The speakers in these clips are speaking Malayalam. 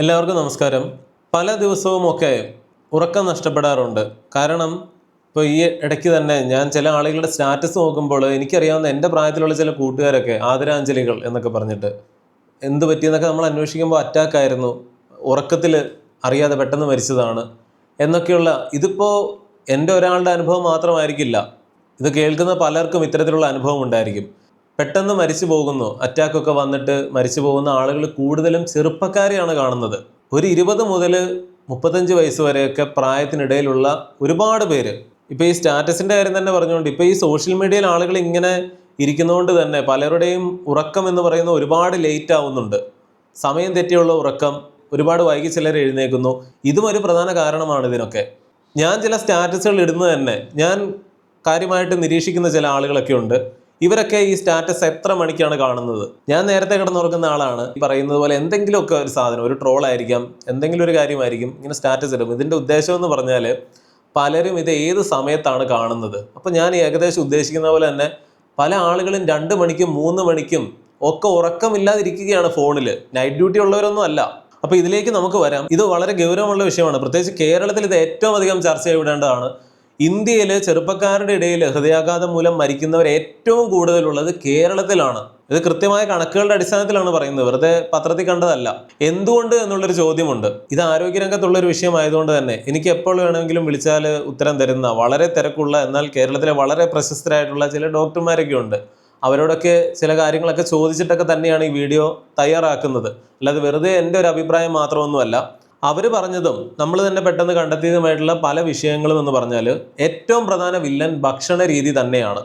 എല്ലാവർക്കും നമസ്കാരം. പല ദിവസവും ഒക്കെ ഉറക്കം നഷ്ടപ്പെടാറുണ്ട്. കാരണം ഇപ്പോൾ ഈ ഇടയ്ക്ക് തന്നെ ഞാൻ ചില ആളുകളുടെ സ്റ്റാറ്റസ് നോക്കുമ്പോൾ എനിക്കറിയാവുന്ന എന്റെ പ്രായത്തിലുള്ള ചില കൂട്ടുകാരൊക്കെ ആദരാഞ്ജലികൾ എന്നൊക്കെ പറഞ്ഞിട്ട് എന്ത് പറ്റിയെന്നൊക്കെ നമ്മൾ അന്വേഷിക്കുമ്പോൾ അറ്റാക്കായിരുന്നു ഉറക്കത്തിൽ അറിയാതെ പെട്ടെന്ന് മരിച്ചതാണ്. എന്നൊക്കെയുള്ള ഇതിപ്പോൾ എന്റെ ഒരാളുടെ അനുഭവം മാത്രമായിരിക്കില്ല. ഇത് കേൾക്കുന്ന പലർക്കും ഇത്തരത്തിലുള്ള അനുഭവം ഉണ്ടായിരിക്കും. പെട്ടെന്ന് മരിച്ചു പോകുന്നു. അറ്റാക്കൊക്കെ വന്നിട്ട് മരിച്ചു പോകുന്ന ആളുകൾ കൂടുതലും ചെറുപ്പക്കാരെയാണ് കാണുന്നത്. ഒരു ഇരുപത് മുതൽ മുപ്പത്തഞ്ച് വയസ്സ് വരെയൊക്കെ പ്രായത്തിനിടയിലുള്ള ഒരുപാട് പേര്. ഇപ്പോൾ ഈ സ്റ്റാറ്റസിന്റെ കാര്യം തന്നെ പറഞ്ഞുകൊണ്ട് ഇപ്പോൾ ഈ സോഷ്യൽ മീഡിയയിൽ ആളുകൾ ഇങ്ങനെ ഇരിക്കുന്നതുകൊണ്ട് തന്നെ പലരുടെയും ഉറക്കം എന്ന് പറയുന്ന ഒരുപാട് ലേറ്റ് ആവുന്നുണ്ട്. സമയം തെറ്റിയുള്ള ഉറക്കം ഒരുപാട് വൈകി ചിലർ എഴുന്നേക്കുന്നു ഇതും ഒരു പ്രധാന കാരണമാണ് ഇതിനൊക്കെ. ഞാൻ ചില സ്റ്റാറ്റസുകൾ ഇടുന്നത് തന്നെ. ഞാൻ കാര്യമായിട്ട് നിരീക്ഷിക്കുന്ന ചില ആളുകളൊക്കെ ഉണ്ട്. ഇവരൊക്കെ ഈ സ്റ്റാറ്റസ് എത്ര മണിക്കാണ് കാണുന്നത്? ഞാൻ നേരത്തെ കിടന്നുറങ്ങുന്ന ആളാണ്. ഈ പറയുന്നത് പോലെ എന്തെങ്കിലുമൊക്കെ ഒരു സാധനം ഒരു ട്രോൾ ആയിരിക്കാം എന്തെങ്കിലും ഒരു കാര്യമായിരിക്കും ഇങ്ങനെ സ്റ്റാറ്റസ് ഇടും. ഇതിന്റെ ഉദ്ദേശം എന്ന് പറഞ്ഞാൽ പലരും ഇത് ഏത് സമയത്താണ് കാണുന്നത്? അപ്പം ഞാൻ ഏകദേശം ഉദ്ദേശിക്കുന്ന പോലെ തന്നെ പല ആളുകളും രണ്ട് മണിക്കും മൂന്ന് മണിക്കും ഒക്കെ ഉറക്കമില്ലാതിരിക്കുകയാണ് ഫോണിൽ നൈറ്റ് ഡ്യൂട്ടി ഉള്ളവരൊന്നും അല്ല. അപ്പോൾ ഇതിലേക്ക് നമുക്ക് വരാം. ഇത് വളരെ ഗൗരവമുള്ള വിഷയമാണ്. പ്രത്യേകിച്ച് കേരളത്തിൽ ഇത് ഏറ്റവും അധികം ചർച്ച ചെയ്യപ്പെടേണ്ടതാണ്. ഇന്ത്യയിൽ ചെറുപ്പക്കാരുടെ ഇടയിൽ ഹൃദയാഘാതം മൂലം മരിക്കുന്നവർ ഏറ്റവും കൂടുതലുള്ളത് കേരളത്തിലാണ്. ഇത് കൃത്യമായ കണക്കുകളുടെ അടിസ്ഥാനത്തിലാണ് പറയുന്നത്. വെറുതെ പത്രത്തിൽ കണ്ടതല്ല. എന്തുകൊണ്ട് എന്നുള്ളൊരു ചോദ്യമുണ്ട്. ഇത് ആരോഗ്യരംഗത്തുള്ള ഒരു വിഷയമായതുകൊണ്ട് തന്നെ. എനിക്ക് എപ്പോൾ വേണമെങ്കിലും വിളിച്ചാൽ ഉത്തരം തരുന്ന വളരെ തിരക്കുള്ള എന്നാൽ കേരളത്തിലെ വളരെ പ്രശസ്തരായിട്ടുള്ള ചില ഡോക്ടർമാരൊക്കെ ഉണ്ട്. അവരോടൊക്കെ ചില കാര്യങ്ങളൊക്കെ ചോദിച്ചിട്ടൊക്കെ തന്നെയാണ് ഈ വീഡിയോ തയ്യാറാക്കുന്നത്. അല്ലാതെ വെറുതെ എന്റെ ഒരു അഭിപ്രായം മാത്രമൊന്നുമല്ല. അവർ പറഞ്ഞതും നമ്മൾ തന്നെ പെട്ടെന്ന് കണ്ടെത്തിയതുമായിട്ടുള്ള പല വിഷയങ്ങളും എന്ന് പറഞ്ഞാൽ ഏറ്റവും പ്രധാന വില്ലൻ ഭക്ഷണ രീതി തന്നെയാണ്.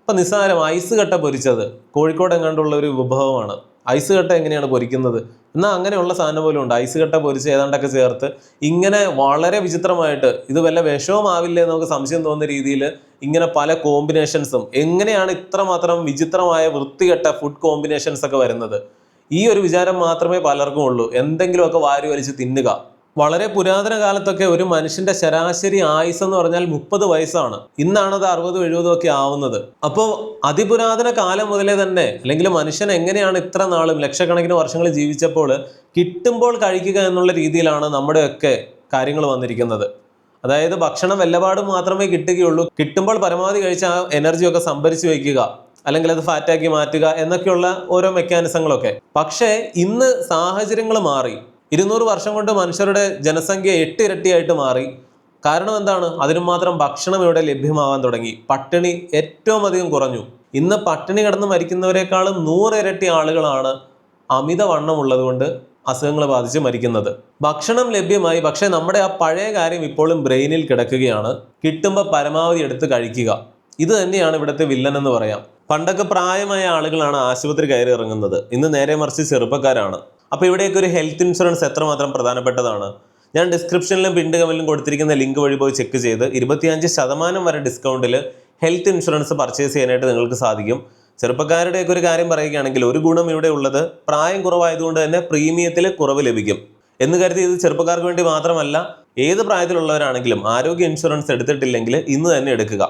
ഇപ്പം നിസ്സാരം ഐസ് കട്ട പൊരിച്ചത് കോഴിക്കോട് എങ്ങാണ്ടുള്ള ഒരു വിഭവമാണ്. ഐസ് കട്ട എങ്ങനെയാണ് പൊരിക്കുന്നത്? എന്നാൽ അങ്ങനെയുള്ള സാധനം പോലും ഉണ്ട്. ഐസ് കട്ട പൊരിച്ച് ഏതാണ്ടൊക്കെ ചേർത്ത് ഇങ്ങനെ വളരെ വിചിത്രമായിട്ട് ഇത് വല്ല വിഷവും ആവില്ലേ നമുക്ക് സംശയം തോന്നുന്ന രീതിയിൽ ഇങ്ങനെ പല കോമ്പിനേഷൻസും എങ്ങനെയാണ് ഇത്രമാത്രം വിചിത്രമായ വൃത്തികെട്ട ഫുഡ് കോമ്പിനേഷൻസ് ഒക്കെ വരുന്നത്? ഈ ഒരു വിചാരം മാത്രമേ പലർക്കും ഉള്ളൂ. എന്തെങ്കിലുമൊക്കെ വാരി വലിച്ച് തിന്നുക. വളരെ പുരാതന കാലത്തൊക്കെ ഒരു മനുഷ്യന്റെ ശരാശരി ആയുസ് എന്ന് പറഞ്ഞാൽ മുപ്പത് വയസ്സാണ്. ഇന്നാണത് അറുപതും എഴുപതും ഒക്കെ ആവുന്നത്. അപ്പോൾ അതിപുരാതന കാലം മുതലേ തന്നെ അല്ലെങ്കിൽ മനുഷ്യൻ എങ്ങനെയാണ് ഇത്ര നാളും ലക്ഷക്കണക്കിന് വർഷങ്ങൾ ജീവിച്ചപ്പോൾ കിട്ടുമ്പോൾ കഴിക്കുക എന്നുള്ള രീതിയിലാണ് നമ്മുടെയൊക്കെ കാര്യങ്ങൾ വന്നിരിക്കുന്നത്. അതായത് ഭക്ഷണം വല്ലപാടും മാത്രമേ കിട്ടുകയുള്ളൂ. കിട്ടുമ്പോൾ പരമാവധി കഴിച്ച ആ എനർജിയൊക്കെ സംഭരിച്ചു വയ്ക്കുക. അല്ലെങ്കിൽ അത് ഫാറ്റാക്കി മാറ്റുക എന്നൊക്കെയുള്ള ഓരോ മെക്കാനിസങ്ങളൊക്കെ പക്ഷേ ഇന്ന് സാഹചര്യങ്ങൾ മാറി. ഇരുന്നൂറ് വർഷം കൊണ്ട് മനുഷ്യരുടെ ജനസംഖ്യ എട്ടിരട്ടിയായിട്ട് മാറി. കാരണം എന്താണ്? അതിനു മാത്രം ഭക്ഷണം ഇവിടെ ലഭ്യമാവാൻ തുടങ്ങി. പട്ടിണി ഏറ്റവും അധികം കുറഞ്ഞു. ഇന്ന് പട്ടിണി കിടന്ന് മരിക്കുന്നവരെക്കാളും നൂറ് ഇരട്ടി ആളുകളാണ് അമിതവണ്ണം ഉള്ളതുകൊണ്ട് അസുഖങ്ങൾ ബാധിച്ച് മരിക്കുന്നത്. ഭക്ഷണം ലഭ്യമായി. പക്ഷേ നമ്മുടെ ആ പഴയ കാര്യം ഇപ്പോഴും ബ്രെയിനിൽ കിടക്കുകയാണ്. കിട്ടുമ്പോൾ പരമാവധി എടുത്ത് കഴിക്കുക. ഇത് തന്നെയാണ് ഇവിടുത്തെ വില്ലൻ എന്ന് പറയാം. പണ്ടൊക്കെ പ്രായമായ ആളുകളാണ് ആശുപത്രി കയറി ഇറങ്ങുന്നത്. ഇന്ന് നേരെ മറിച്ച് ചെറുപ്പക്കാരാണ്. അപ്പോൾ ഇവിടെയൊക്കെ ഒരു ഹെൽത്ത് ഇൻഷുറൻസ് എത്രമാത്രം പ്രധാനപ്പെട്ടതാണ്? ഞാൻ ഡിസ്ക്രിപ്ഷനിലും പിണ്ട് കമലിലും കൊടുത്തിരിക്കുന്ന ലിങ്ക് വഴി പോയി ചെക്ക് ചെയ്ത് ഇരുപത്തിയഞ്ച് ശതമാനം വരെ ഡിസ്കൗണ്ടിൽ ഹെൽത്ത് ഇൻഷുറൻസ് പർച്ചേസ് ചെയ്യാനായിട്ട് നിങ്ങൾക്ക് സാധിക്കും. ചെറുപ്പക്കാരുടെയൊക്കെ ഒരു കാര്യം പറയുകയാണെങ്കിൽ ഒരു ഗുണം ഇവിടെ ഉള്ളത് പ്രായം കുറവായതുകൊണ്ട് തന്നെ പ്രീമിയത്തിൽ കുറവ് ലഭിക്കും. എന്ന് കരുതി ഇത് ചെറുപ്പക്കാർക്ക് വേണ്ടി മാത്രമല്ല ഏത് പ്രായത്തിലുള്ളവരാണെങ്കിലും ആരോഗ്യ ഇൻഷുറൻസ് എടുത്തിട്ടില്ലെങ്കിൽ ഇന്ന് തന്നെ എടുക്കുക.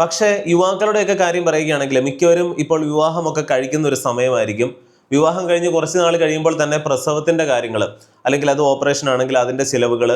പക്ഷേ യുവാക്കളുടെയൊക്കെ കാര്യം പറയുകയാണെങ്കിൽ മിക്കവരും ഇപ്പോൾ വിവാഹമൊക്കെ കഴിക്കുന്ന ഒരു സമയമായിരിക്കും. വിവാഹം കഴിഞ്ഞ് കുറച്ച് നാൾ കഴിയുമ്പോൾ തന്നെ പ്രസവത്തിന്റെ കാര്യങ്ങൾ അല്ലെങ്കിൽ അത് ഓപ്പറേഷൻ ആണെങ്കിൽ അതിന്റെ ചിലവുകൾ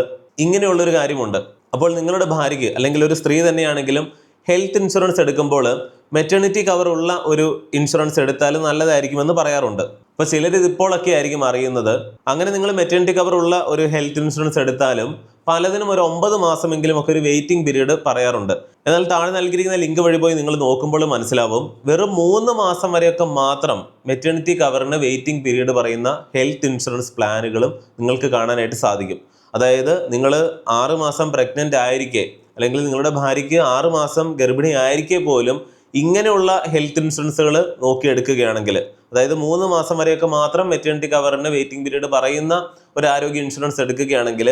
ഇങ്ങനെയുള്ളൊരു കാര്യമുണ്ട്. അപ്പോൾ നിങ്ങളുടെ ഭാര്യയ്ക്ക് അല്ലെങ്കിൽ ഒരു സ്ത്രീ തന്നെയാണെങ്കിലും ഹെൽത്ത് ഇൻഷുറൻസ് എടുക്കുമ്പോൾ മെറ്റേണിറ്റി കവർ ഉള്ള ഒരു ഇൻഷുറൻസ് എടുത്താൽ നല്ലതായിരിക്കുമെന്ന് പറയാറുണ്ട്. അപ്പോൾ ചിലർ ഇതിപ്പോഴൊക്കെ ആയിരിക്കും അറിയുന്നത്. അങ്ങനെ നിങ്ങൾ മെറ്റേണിറ്റി കവർ ഉള്ള ഒരു ഹെൽത്ത് ഇൻഷുറൻസ് എടുത്താലും പലതിനും ഒരു ഒമ്പത് മാസമെങ്കിലും ഒക്കെ ഒരു വെയിറ്റിംഗ് പീരീഡ് പറയാറുണ്ട്. എന്നാൽ താഴെ നൽകിയിരിക്കുന്ന ലിങ്ക് വഴി പോയി നിങ്ങൾ നോക്കുമ്പോൾ മനസ്സിലാവും. വെറും മൂന്ന് മാസം വരെയൊക്കെ മാത്രം മെറ്റേണിറ്റി കവറിന് വെയിറ്റിംഗ് പീരീഡ് പറയുന്ന ഹെൽത്ത് ഇൻഷുറൻസ് പ്ലാനുകളും നിങ്ങൾക്ക് കാണാനായിട്ട് സാധിക്കും. അതായത് നിങ്ങൾ ആറ് മാസം പ്രഗ്നന്റ് ആയിരിക്കെ അല്ലെങ്കിൽ നിങ്ങളുടെ ഭാര്യയ്ക്ക് ആറ് മാസം ഗർഭിണി ആയിരിക്കെ പോലും ഇങ്ങനെയുള്ള ഹെൽത്ത് ഇൻഷുറൻസുകൾ നോക്കിയെടുക്കുകയാണെങ്കിൽ അതായത് മൂന്ന് മാസം വരെയൊക്കെ മാത്രം മെറ്റേണിറ്റി കവറിന് വെയിറ്റിംഗ് പീരീഡ് പറയുന്ന ഒരു ആരോഗ്യ ഇൻഷുറൻസ് എടുക്കുകയാണെങ്കിൽ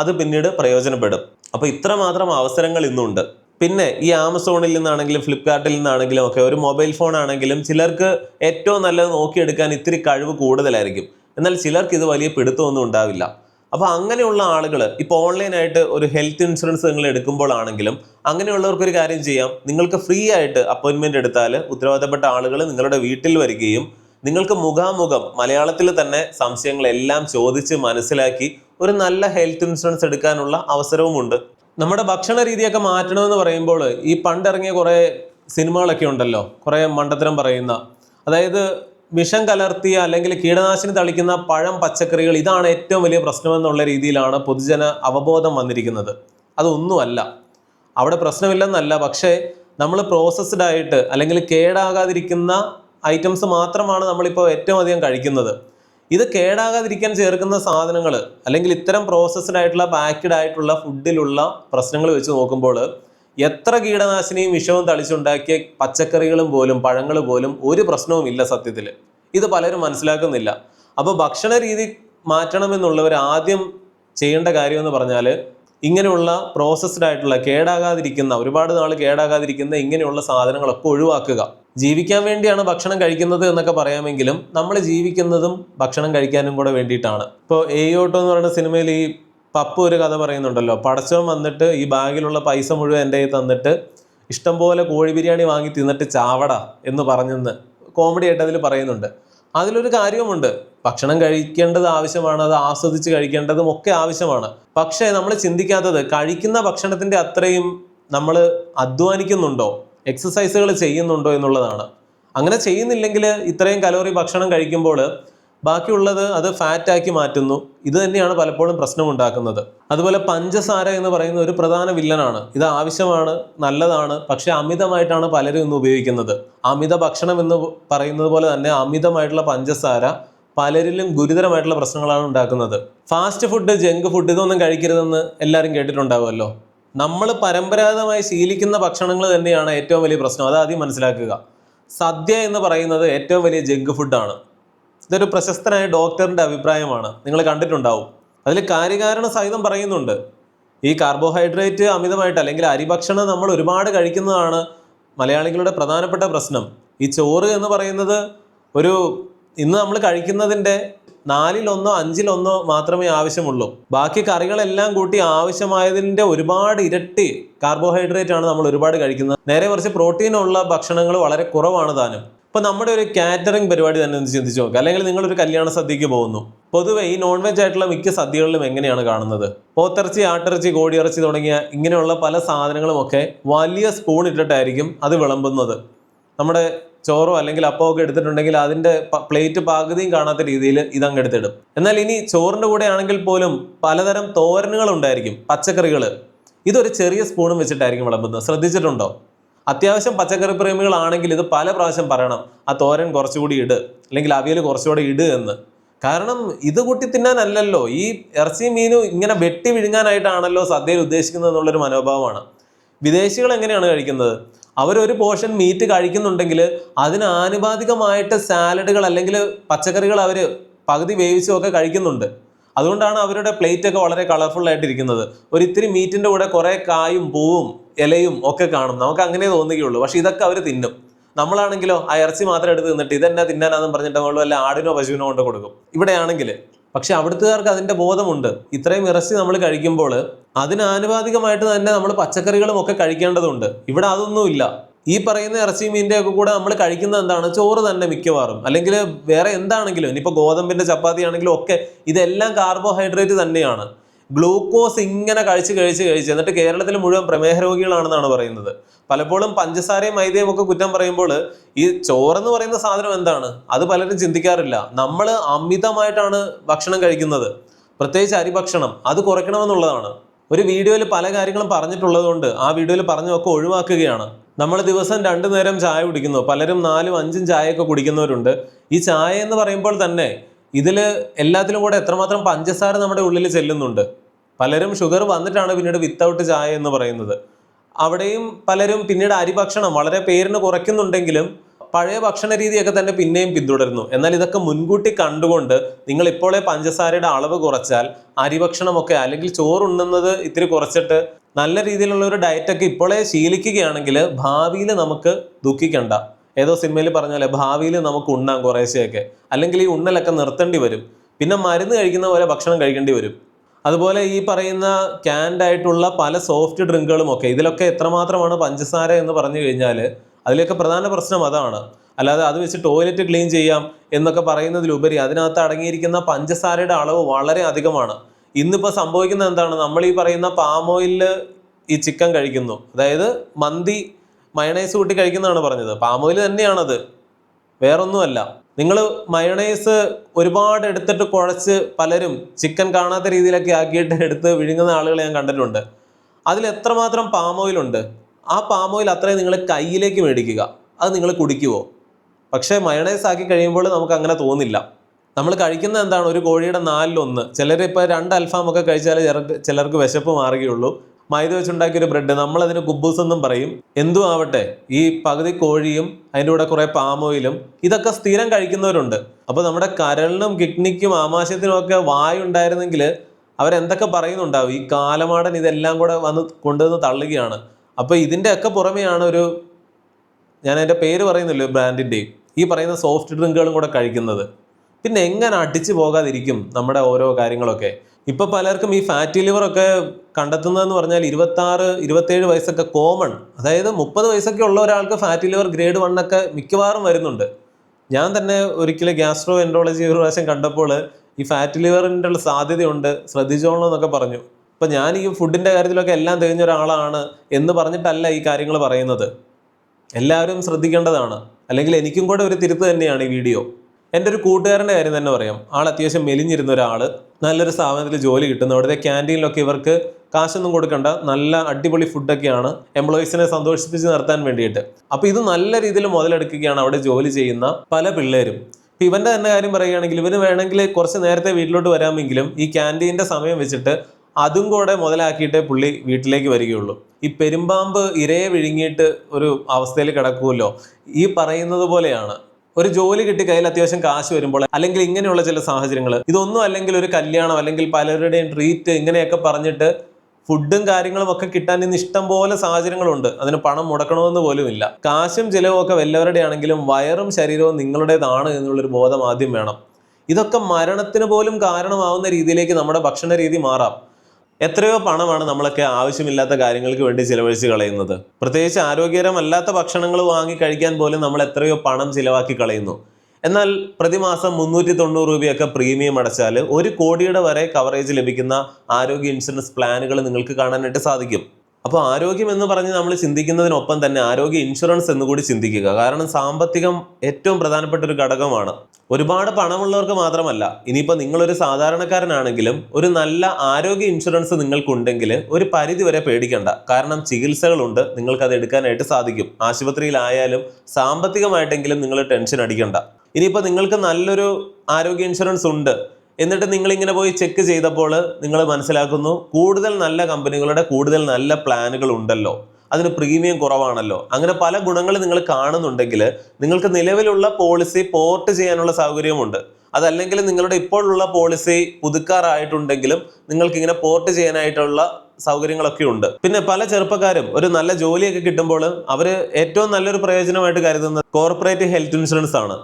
അത് പിന്നീട് പ്രയോജനപ്പെടും. അപ്പോൾ ഇത്രമാത്രം അവസരങ്ങൾ ഇന്നുണ്ട്. പിന്നെ ഈ ആമസോണിൽ നിന്നാണെങ്കിലും ഫ്ലിപ്കാർട്ടിൽ നിന്നാണെങ്കിലും ഒക്കെ ഒരു മൊബൈൽ ഫോൺ ആണെങ്കിലും ചിലർക്ക് ഏറ്റവും നല്ലത് നോക്കിയെടുക്കാൻ ഇത്തിരി കഴിവ് കൂടുതലായിരിക്കും. എന്നാൽ ചിലർക്ക് ഇത് വലിയ പിടുത്തമൊന്നും ഉണ്ടാവില്ല. അപ്പോൾ അങ്ങനെയുള്ള ആളുകൾ ഇപ്പോൾ ഓൺലൈനായിട്ട് ഒരു ഹെൽത്ത് ഇൻഷുറൻസ് നിങ്ങൾ എടുക്കുമ്പോഴാണെങ്കിലും അങ്ങനെയുള്ളവർക്ക് ഒരു കാര്യം ചെയ്യാം. നിങ്ങൾക്ക് ഫ്രീ ആയിട്ട് അപ്പോയിൻമെന്റ് എടുത്താൽ ഉത്തരവാദിത്തപ്പെട്ട ആളുകൾ നിങ്ങളുടെ വീട്ടിൽ വരികയും നിങ്ങൾക്ക് മുഖാമുഖം മലയാളത്തിൽ തന്നെ സംശയങ്ങളെല്ലാം ചോദിച്ച് മനസ്സിലാക്കി ഒരു നല്ല ഹെൽത്ത് ഇൻഷുറൻസ് എടുക്കാനുള്ള അവസരവുമുണ്ട്. നമ്മുടെ ഭക്ഷണ രീതിയൊക്കെ മാറ്റണമെന്ന് പറയുമ്പോൾ ഈ പണ്ടിറങ്ങിയ കുറേ സിനിമകളൊക്കെ ഉണ്ടല്ലോ കുറേ മണ്ടത്തരം പറയുന്ന അതായത് വിഷം കലർത്തിയ അല്ലെങ്കിൽ കീടനാശിനി തളിക്കുന്ന പഴം പച്ചക്കറികൾ ഇതാണ് ഏറ്റവും വലിയ പ്രശ്നമെന്നുള്ള രീതിയിലാണ് പൊതുജന അവബോധം വന്നിരിക്കുന്നത്. അതൊന്നുമല്ല. അവിടെ പ്രശ്നമില്ലെന്നല്ല പക്ഷേ നമ്മൾ പ്രോസസ്ഡ് ആയിട്ട് അല്ലെങ്കിൽ കേടാകാതിരിക്കുന്ന ഐറ്റംസ് മാത്രമാണ് നമ്മളിപ്പോൾ ഏറ്റവും അധികം കഴിക്കുന്നത്. ഇത് കേടാകാതിരിക്കാൻ ചേർക്കുന്ന സാധനങ്ങൾ അല്ലെങ്കിൽ ഇത്തരം പ്രോസസ്ഡ് ആയിട്ടുള്ള പാക്ക്ഡ് ആയിട്ടുള്ള ഫുഡിലുള്ള പ്രശ്നങ്ങൾ വെച്ച് നോക്കുമ്പോൾ എത്ര കീടനാശിനിയും വിഷവും തളിച്ചുണ്ടാക്കിയ പച്ചക്കറികളും പോലും പഴങ്ങൾ പോലും ഒരു പ്രശ്നവും ഇല്ല സത്യത്തിൽ. ഇത് പലരും മനസ്സിലാക്കുന്നില്ല. അപ്പോൾ ഭക്ഷണ രീതി മാറ്റണമെന്നുള്ളവർ ആദ്യം ചെയ്യേണ്ട കാര്യമെന്ന് പറഞ്ഞാൽ ഇങ്ങനെയുള്ള പ്രോസസ്ഡ് ആയിട്ടുള്ള കേടാകാതിരിക്കുന്ന ഒരുപാട് നാൾ കേടാകാതിരിക്കുന്ന ഇങ്ങനെയുള്ള സാധനങ്ങളൊക്കെ ഒഴിവാക്കുക. ജീവിക്കാൻ വേണ്ടിയാണ് ഭക്ഷണം കഴിക്കുന്നത് എന്നൊക്കെ പറയാമെങ്കിലും നമ്മൾ ജീവിക്കുന്നതും ഭക്ഷണം കഴിക്കാനും കൂടെ വേണ്ടിയിട്ടാണ്. ഇപ്പോൾ എയോട്ടോ എന്ന് പറയുന്ന സിനിമയിൽ ഈ പപ്പു ഒരു കഥ പറയുന്നുണ്ടല്ലോ. പടച്ചവൻ വന്നിട്ട് ഈ ബാഗിലുള്ള പൈസ മുഴുവൻ എന്റെ കയ്യിൽ തന്നിട്ട് ഇഷ്ടംപോലെ കോഴി ബിരിയാണി വാങ്ങി തിന്നിട്ട് ചാവട എന്ന് പറഞ്ഞെന്ന് കോമഡി ആയിട്ട് അതിൽ പറയുന്നുണ്ട്. അതിലൊരു കാര്യവുമുണ്ട്. ഭക്ഷണം കഴിക്കേണ്ടത് ആവശ്യമാണ് അത് ആസ്വദിച്ച് കഴിക്കേണ്ടതും ഒക്കെ ആവശ്യമാണ്. പക്ഷേ നമ്മൾ ചിന്തിക്കാത്തത് കഴിക്കുന്ന ഭക്ഷണത്തിന്റെ അത്രയും നമ്മൾ അധ്വാനിക്കുന്നുണ്ടോ? എക്സസൈസുകൾ ചെയ്യുന്നുണ്ടോ എന്നുള്ളതാണ്. അങ്ങനെ ചെയ്യുന്നില്ലെങ്കിൽ ഇത്രയും കലോറി ഭക്ഷണം കഴിക്കുമ്പോൾ ബാക്കിയുള്ളത് അത് ഫാറ്റാക്കി മാറ്റുന്നു. ഇത് തന്നെയാണ് പലപ്പോഴും പ്രശ്നം ഉണ്ടാക്കുന്നത് അതുപോലെ പഞ്ചസാര എന്ന് പറയുന്ന ഒരു പ്രധാന വില്ലനാണ്. ഇത് ആവശ്യമാണ് നല്ലതാണ് പക്ഷേ അമിതമായിട്ടാണ് പലരും ഇന്ന് ഉപയോഗിക്കുന്നത്. അമിത ഭക്ഷണം എന്ന് പറയുന്നത് പോലെ തന്നെ അമിതമായിട്ടുള്ള പഞ്ചസാര പലരിലും ഗുരുതരമായിട്ടുള്ള പ്രശ്നങ്ങളാണ് ഉണ്ടാക്കുന്നത്. ഫാസ്റ്റ് ഫുഡ് ജങ്ക് ഫുഡ് ഇതൊന്നും കഴിക്കരുതെന്ന് എല്ലാവരും കേട്ടിട്ടുണ്ടാവുമല്ലോ. നമ്മൾ പരമ്പരാഗതമായി ശീലിക്കുന്ന ഭക്ഷണങ്ങൾ തന്നെയാണ് ഏറ്റവും വലിയ പ്രശ്നം. അത് ആദ്യം മനസ്സിലാക്കുക. സദ്യ എന്ന് പറയുന്നത് ഏറ്റവും വലിയ ജങ്ക് ഫുഡാണ്. ഇതൊരു പ്രശസ്തനായ ഡോക്ടറിന്റെ അഭിപ്രായമാണ്. നിങ്ങൾ കണ്ടിട്ടുണ്ടാവും. അതിൽ കാര്യകാരണ സഹിതം പറയുന്നുണ്ട്. ഈ കാർബോഹൈഡ്രേറ്റ് അമിതമായിട്ട് അല്ലെങ്കിൽ അരിഭക്ഷണം നമ്മൾ ഒരുപാട് കഴിക്കുന്നതാണ് മലയാളികളുടെ പ്രധാനപ്പെട്ട പ്രശ്നം. ഈ ചോറ് എന്ന് പറയുന്നത് ഒരു ഇന്ന് നമ്മൾ കഴിക്കുന്നതിന്റെ നാലിലൊന്നോ അഞ്ചിലൊന്നോ മാത്രമേ ആവശ്യമുള്ളൂ. ബാക്കി കറികളെല്ലാം കൂട്ടി ആവശ്യമായതിന്റെ ഒരുപാട് ഇരട്ടി കാർബോഹൈഡ്രേറ്റ് ആണ് നമ്മൾ ഒരുപാട് കഴിക്കുന്നത്. നേരെ കുറച്ച് പ്രോട്ടീനുള്ള ഭക്ഷണങ്ങൾ വളരെ കുറവാണ് താനും. ഇപ്പൊ നമ്മുടെ ഒരു കാറ്ററിംഗ് പരിപാടി തന്നെ ഒന്ന് ചിന്തിച്ച് നോക്കുക അല്ലെങ്കിൽ നിങ്ങളൊരു കല്യാണ സദ്യക്ക് പോകുന്നു. പൊതുവേ ഈ നോൺ വെജ് ആയിട്ടുള്ള മിക്ക സദ്യകളിലും എങ്ങനെയാണ് കാണുന്നത്? പോത്തിറച്ചി ആട്ടിറച്ചി കോടിയിറച്ചി തുടങ്ങിയ ഇങ്ങനെയുള്ള പല സാധനങ്ങളുമൊക്കെ വലിയ സ്പൂൺ ഇട്ടിട്ടായിരിക്കും അത് വിളമ്പുന്നത്. നമ്മുടെ ചോറോ അല്ലെങ്കിൽ അപ്പോ ഒക്കെ എടുത്തിട്ടുണ്ടെങ്കിൽ അതിന്റെ പ്ലേറ്റ് പകുതിയും കാണാത്ത രീതിയിൽ ഇതങ്ങ് എടുത്തിടും എന്നാൽ ഇനി ചോറിന്റെ കൂടെ ആണെങ്കിൽ പോലും പലതരം തോരനുകൾ ഉണ്ടായിരിക്കും. പച്ചക്കറികൾ ഇതൊരു ചെറിയ സ്പൂണും വെച്ചിട്ടായിരിക്കും വിളമ്പുന്നത്. ശ്രദ്ധിച്ചിട്ടുണ്ടോ? അത്യാവശ്യം പച്ചക്കറി പ്രേമികളാണെങ്കിൽ ഇത് പല പ്രാവശ്യം പറയണം ആ തോരൻ കുറച്ചുകൂടി ഇട് അല്ലെങ്കിൽ അവിയൽ കുറച്ചുകൂടി ഇട് എന്ന്. കാരണം ഇത് കൂട്ടി തിന്നാനല്ലല്ലോ. ഈ ഇറച്ചി മീനും ഇങ്ങനെ വെട്ടി വിഴുങ്ങാനായിട്ടാണല്ലോ സദ്യയിൽ ഉദ്ദേശിക്കുന്നത് എന്നുള്ളൊരു മനോഭാവമാണ്. വിദേശികൾ എങ്ങനെയാണ് കഴിക്കുന്നത്? അവരൊരു പോർഷൻ മീറ്റ് കഴിക്കുന്നുണ്ടെങ്കിൽ അതിന് ആനുപാതികമായിട്ട് സാലഡുകൾ അല്ലെങ്കിൽ പച്ചക്കറികൾ അവർ പകുതി വേവിച്ചും ഒക്കെ കഴിക്കുന്നുണ്ട്. അതുകൊണ്ടാണ് അവരുടെ പ്ലേറ്റ് ഒക്കെ വളരെ കളർഫുൾ ആയിട്ടിരിക്കുന്നത്. ഒരു ഇത്തിരി മീറ്റിന്റെ കൂടെ കുറെ കായും പൂവും ഇലയും ഒക്കെ കാണും. നമുക്ക് അങ്ങനെ തോന്നുകയുള്ളൂ. പക്ഷെ ഇതൊക്കെ അവർ തിന്നും. നമ്മളാണെങ്കിലോ ആ ഇറച്ചി മാത്രം എടുത്ത് തിന്നിട്ട് ഇതെന്നാ തിന്നാനാന്ന് പറഞ്ഞിട്ട് നമ്മൾ വല്ല ആടിനോ പശുവിനോ കൊണ്ട് കൊടുക്കും. ഇവിടെയാണെങ്കിൽ പക്ഷെ അവിടുത്തുകാർക്ക് അതിന്റെ ബോധമുണ്ട്. ഇത്രയും ഇറച്ചി നമ്മൾ കഴിക്കുമ്പോൾ അതിന് ആനുപാതികമായിട്ട് തന്നെ നമ്മൾ പച്ചക്കറികളും ഒക്കെ കഴിക്കേണ്ടതുണ്ട്. ഇവിടെ അതൊന്നുമില്ല. ഈ പറയുന്ന ഇറച്ചി മീന്റെ ഒക്കെ കൂടെ നമ്മൾ കഴിക്കുന്നത് എന്താണ്? ചോറ് തന്നെ മിക്കവാറും. അല്ലെങ്കിൽ വേറെ എന്താണെങ്കിലും ഇനിയിപ്പോൾ ഗോതമ്പിന്റെ ചപ്പാത്തി ആണെങ്കിലും ഒക്കെ ഇതെല്ലാം കാർബോഹൈഡ്രേറ്റ് തന്നെയാണ്. ഗ്ലൂക്കോസ് ഇങ്ങനെ കഴിച്ച് കഴിച്ച് കഴിച്ച് എന്നിട്ട് കേരളത്തിൽ മുഴുവൻ പ്രമേഹ രോഗികളാണെന്നാണ് പറയുന്നത്. പലപ്പോഴും പഞ്ചസാരയും മൈദയും ഒക്കെ കുറ്റം പറയുമ്പോൾ ഈ ചോറെന്ന് പറയുന്ന സാധനം എന്താണ്? അത് പലരും ചിന്തിക്കാറില്ല. നമ്മൾ അമിതമായിട്ടാണ് ഭക്ഷണം കഴിക്കുന്നത്. പ്രത്യേകിച്ച് അരിഭക്ഷണം അത് കുറയ്ക്കണമെന്നുള്ളതാണ്. ഒരു വീഡിയോയിൽ പല കാര്യങ്ങളും പറഞ്ഞിട്ടുള്ളതുകൊണ്ട് ആ വീഡിയോയിൽ പറഞ്ഞൊക്കെ ഒഴിവാക്കുകയാണ്. നമ്മൾ ദിവസം രണ്ടു നേരം ചായ കുടിക്കുന്നു. പലരും നാലും അഞ്ചും ചായയൊക്കെ കുടിക്കുന്നവരുണ്ട്. ഈ ചായ എന്ന് പറയുമ്പോൾ തന്നെ ഇതിൽ എല്ലാത്തിലും കൂടെ എത്രമാത്രം പഞ്ചസാര നമ്മുടെ ഉള്ളിൽ ചെല്ലുന്നുണ്ട്. പലരും ഷുഗർ വന്നിട്ടാണ് പിന്നീട് വിത്തൗട്ട് ചായ എന്ന് പറയുന്നത്. അവിടെയും പലരും പിന്നീട് അരി ഭക്ഷണം വളരെ പേരിന് കുറയ്ക്കുന്നുണ്ടെങ്കിലും പഴയ ഭക്ഷണ രീതിയൊക്കെ തന്നെ പിന്നെയും പിന്തുടരുന്നു. എന്നാൽ ഇതൊക്കെ മുൻകൂട്ടി കണ്ടുകൊണ്ട് നിങ്ങൾ ഇപ്പോഴേ പഞ്ചസാരയുടെ അളവ് കുറച്ചാൽ അരിഭക്ഷണമൊക്കെ അല്ലെങ്കിൽ ചോറുണ്ണുന്നത് ഇത്തിരി കുറച്ചിട്ട് നല്ല രീതിയിലുള്ള ഒരു ഡയറ്റൊക്കെ ഇപ്പോഴേ ശീലിക്കുകയാണെങ്കിൽ ഭാവിയിൽ നമുക്ക് ദുഃഖിക്കണ്ട. ഏതോ സിനിമയിൽ പറഞ്ഞാലേ ഭാവിയിൽ നമുക്ക് ഉണ്ണാം കുറേശ്ശെയൊക്കെ. അല്ലെങ്കിൽ ഈ ഉണ്ണലൊക്കെ നിർത്തേണ്ടി വരും. പിന്നെ മരുന്ന് കഴിക്കുന്ന പോലെ ഭക്ഷണം കഴിക്കേണ്ടി വരും. അതുപോലെ ഈ പറയുന്ന ക്യാൻഡ് ആയിട്ടുള്ള പല സോഫ്റ്റ് ഡ്രിങ്കുകളും ഒക്കെ ഇതിലൊക്കെ എത്രമാത്രമാണ് പഞ്ചസാര എന്ന് പറഞ്ഞു കഴിഞ്ഞാൽ അതിലൊക്കെ പ്രധാന പ്രശ്നം അതാണ്. അല്ലാതെ അത് വെച്ച് ടോയ്ലറ്റ് ക്ലീൻ ചെയ്യാം എന്നൊക്കെ പറയുന്നതിലുപരി അതിനകത്ത് അടങ്ങിയിരിക്കുന്ന പഞ്ചസാരയുടെ അളവ് വളരെ അധികമാണ്. ഇന്നിപ്പോൾ സംഭവിക്കുന്നത് എന്താണ്? നമ്മൾ ഈ പറയുന്ന പാം ഓയിലിൽ ഈ ചിക്കൻ കഴിക്കുന്നു. അതായത് മന്തി മയണൈസ് കൂട്ടി കഴിക്കുന്നതാണ് പറഞ്ഞത്. പാം ഓയിൽ തന്നെയാണത്. വേറൊന്നുമല്ല. നിങ്ങൾ മയണൈസ് ഒരുപാട് എടുത്തിട്ട് കുഴച്ച് പലരും ചിക്കൻ കാണാത്ത രീതിയിലൊക്കെ ആക്കിയിട്ട് എടുത്ത് വിഴുങ്ങുന്ന ആളുകളെ ഞാൻ കണ്ടിട്ടുണ്ട്. അതിൽ എത്രമാത്രം പാം ഓയിലുണ്ട് ആ പാം ഓയിൽ അത്രയും നിങ്ങൾ കയ്യിലേക്ക് മേടിക്കുക. അത് നിങ്ങൾ കുടിക്കുവോ? പക്ഷേ മയണൈസ് ആക്കി കഴിയുമ്പോൾ നമുക്ക് അങ്ങനെ തോന്നില്ല. നമ്മൾ കഴിക്കുന്ന എന്താണ്? ഒരു കോഴിയുടെ നാലിലൊന്ന്. ചിലർ ഇപ്പോൾ രണ്ട് അൽഫാം ഒക്കെ കഴിച്ചാൽ ചിലർക്ക് ചിലർക്ക് വിശപ്പ് മാറുകയുള്ളൂ. മൈദ വെച്ചുണ്ടാക്കിയ ഒരു ബ്രെഡ്. നമ്മളതിന് കുബൂസ് എന്നും പറയും. എന്തും ആവട്ടെ ഈ പകുതി കോഴിയും അതിന്റെ കൂടെ കുറേ പാമോയിലും ഇതൊക്കെ സ്ഥിരം കഴിക്കുന്നവരുണ്ട്. അപ്പോൾ നമ്മുടെ കരളിനും കിഡ്നിക്കും ആമാശയത്തിനും ഒക്കെ വായുണ്ടായിരുന്നെങ്കിൽ അവരെന്തൊക്കെ പറയുന്നുണ്ടാവും? ഈ കാലമാടൻ ഇതെല്ലാം കൂടെ വന്ന് കൊണ്ടുവന്ന് തള്ളുകയാണ്. അപ്പോൾ ഇതിന്റെ ഒക്കെ പുറമെയാണ് ഒരു ഞാൻ എന്റെ പേര് പറയുന്നില്ല ബ്രാൻഡിന്റെയും ഈ പറയുന്ന സോഫ്റ്റ് ഡ്രിങ്കുകളും കൂടെ കഴിക്കുന്നത്. പിന്നെ എങ്ങനെ അടിച്ചു പോകാതിരിക്കും നമ്മുടെ ഓരോ കാര്യങ്ങളൊക്കെ? ഇപ്പൊ പലർക്കും ഈ ഫാറ്റി ഒക്കെ കണ്ടെത്തുന്നതെന്ന് പറഞ്ഞാൽ ഇരുപത്തി ആറ് ഇരുപത്തേഴ് വയസ്സൊക്കെ കോമൺ അതായത് മുപ്പത് വയസ്സൊക്കെ ഉള്ള ഒരാൾക്ക് ഫാറ്റി ലിവർ ഗ്രേഡ് വൺ ഒക്കെ മിക്കവാറും വരുന്നുണ്ട്. ഞാൻ തന്നെ ഒരിക്കലും ഗ്യാസ്ട്രോ എൻട്രോളജി ഒരു പ്രാവശ്യം കണ്ടപ്പോൾ ഈ ഫാറ്റ് ലിവറിന്റെ ഉള്ള സാധ്യതയുണ്ട് ശ്രദ്ധിച്ചോളണം എന്നൊക്കെ പറഞ്ഞു. അപ്പം ഞാൻ ഈ ഫുഡിന്റെ കാര്യത്തിലൊക്കെ എല്ലാം തികഞ്ഞ ഒരാളാണ് എന്ന് പറഞ്ഞിട്ടല്ല ഈ കാര്യങ്ങൾ പറയുന്നത്. എല്ലാവരും ശ്രദ്ധിക്കേണ്ടതാണ്. അല്ലെങ്കിൽ എനിക്കും കൂടെ ഒരു തിരുത്ത് തന്നെയാണ് ഈ വീഡിയോ എന്റെ ഒരു കൂട്ടുകാരന്റെ കാര്യം തന്നെ പറയാം. ആൾ അത്യാവശ്യം മെലിഞ്ഞിരുന്ന ഒരാൾ നല്ലൊരു സ്ഥാപനത്തിൽ ജോലി കിട്ടുന്നു. അവിടുത്തെ ക്യാന്റീനിലൊക്കെ ഇവർക്ക് കാശൊന്നും കൊടുക്കണ്ട. നല്ല അടിപൊളി ഫുഡൊക്കെയാണ്. എംപ്ലോയീസിനെ സന്തോഷിപ്പിച്ച് നിർത്താൻ വേണ്ടിയിട്ട്. അപ്പോൾ ഇത് നല്ല രീതിയിൽ മുതലെടുക്കുകയാണ് അവിടെ ജോലി ചെയ്യുന്ന പല പിള്ളേരും. ഇപ്പം ഇവന്റെ തന്നെ കാര്യം പറയുകയാണെങ്കിൽ ഇവന് വേണമെങ്കിൽ കുറച്ച് നേരത്തെ വീട്ടിലോട്ട് വരാമെങ്കിലും ഈ ക്യാന്റീന്റെ സമയം വെച്ചിട്ട് അതും കൂടെ മുതലാക്കിയിട്ടേ പുള്ളി വീട്ടിലേക്ക് വരികയുള്ളൂ. ഈ പെരുമ്പാമ്പ് ഇരയെ വിഴുങ്ങിയിട്ട് ഒരു അവസ്ഥയിൽ കിടക്കുമല്ലോ. ഈ പറയുന്നത് പോലെയാണ്. ഒരു ജോലി കിട്ടി കയ്യിൽ അത്യാവശ്യം കാശ് വരുമ്പോൾ അല്ലെങ്കിൽ ഇങ്ങനെയുള്ള ചില സാഹചര്യങ്ങൾ ഇതൊന്നും അല്ലെങ്കിൽ ഒരു കല്യാണം അല്ലെങ്കിൽ പലരുടെയും ട്രീറ്റ് ഇങ്ങനെയൊക്കെ പറഞ്ഞിട്ട് ഫുഡും കാര്യങ്ങളും ഒക്കെ കിട്ടാൻ ഇന്ന് ഇഷ്ടം പോലെ സാഹചര്യങ്ങളുണ്ട്. അതിന് പണം മുടക്കണമെന്ന് പോലും ഇല്ല. കാശും ചിലവും ഒക്കെ വല്ലവരുടെ ആണെങ്കിലും വയറും ശരീരവും നിങ്ങളുടേതാണ് എന്നുള്ളൊരു ബോധം ആദ്യം വേണം. ഇതൊക്കെ മരണത്തിന് പോലും കാരണമാവുന്ന രീതിയിലേക്ക് നമ്മുടെ ഭക്ഷണ രീതി മാറാം. എത്രയോ പണമാണ് നമ്മളൊക്കെ ആവശ്യമില്ലാത്ത കാര്യങ്ങൾക്ക് വേണ്ടി ചിലവഴിച്ച് കളയുന്നത്. പ്രത്യേകിച്ച് ആരോഗ്യകരമല്ലാത്ത ഭക്ഷണങ്ങൾ വാങ്ങി കഴിക്കാൻ പോലും നമ്മൾ എത്രയോ പണം ചിലവാക്കി കളയുന്നു. എന്നാൽ പ്രതിമാസം മുന്നൂറ്റി തൊണ്ണൂറ് രൂപയൊക്കെ പ്രീമിയം അടച്ചാൽ ഒരു കോടിയുടെ വരെ കവറേജ് ലഭിക്കുന്ന ആരോഗ്യ ഇൻഷുറൻസ് പ്ലാനുകൾ നിങ്ങൾക്ക് കാണാനായിട്ട് സാധിക്കും. അപ്പോൾ ആരോഗ്യം എന്ന് പറഞ്ഞ് നമ്മൾ ചിന്തിക്കുന്നതിനൊപ്പം തന്നെ ആരോഗ്യ ഇൻഷുറൻസ് എന്ന് കൂടി ചിന്തിക്കുക. കാരണം സാമ്പത്തികം ഏറ്റവും പ്രധാനപ്പെട്ട ഒരു ഘടകമാണ്. ഒരുപാട് പണമുള്ളവർക്ക് മാത്രമല്ല ഇനിയിപ്പോൾ നിങ്ങളൊരു സാധാരണക്കാരനാണെങ്കിലും ഒരു നല്ല ആരോഗ്യ ഇൻഷുറൻസ് നിങ്ങൾക്കുണ്ടെങ്കിൽ ഒരു പരിധി വരെ പേടിക്കണ്ട. കാരണം ചികിത്സകളുണ്ട് നിങ്ങൾക്ക് അത് എടുക്കാനായിട്ട് സാധിക്കും. ആശുപത്രിയിലായാലും സാമ്പത്തികമായിട്ടെങ്കിലും നിങ്ങൾ ടെൻഷൻ അടിക്കണ്ട. ഇനിയിപ്പോൾ നിങ്ങൾക്ക് നല്ലൊരു ആരോഗ്യ ഇൻഷുറൻസ് ഉണ്ട്. എന്നിട്ട് നിങ്ങളിങ്ങനെ പോയി ചെക്ക് ചെയ്തപ്പോൾ നിങ്ങൾ മനസ്സിലാക്കുന്നു കൂടുതൽ നല്ല കമ്പനികളുടെ കൂടുതൽ നല്ല പ്ലാനുകൾ ഉണ്ടല്ലോ. അതിന് പ്രീമിയം കുറവാണല്ലോ. അങ്ങനെ പല ഗുണങ്ങൾ നിങ്ങൾ കാണുന്നുണ്ടെങ്കിൽ നിങ്ങൾക്ക് നിലവിലുള്ള പോളിസി പോർട്ട് ചെയ്യാനുള്ള സൗകര്യമുണ്ട്. അതല്ലെങ്കിൽ നിങ്ങളുടെ ഇപ്പോഴുള്ള പോളിസി പുതുക്കാറായിട്ടുണ്ടെങ്കിലും നിങ്ങൾക്ക് ഇങ്ങനെ പോർട്ട് ചെയ്യാനായിട്ടുള്ള സൗകര്യങ്ങളൊക്കെ ഉണ്ട്. പിന്നെ പല ചെറുപ്പക്കാരും ഒരു നല്ല ജോലിയൊക്കെ കിട്ടുമ്പോൾ അവർ ഏറ്റവും നല്ലൊരു പ്രയോജനമായിട്ട് കരുതുന്നത് കോർപ്പറേറ്റ് ഹെൽത്ത് ഇൻഷുറൻസ് ആണ്.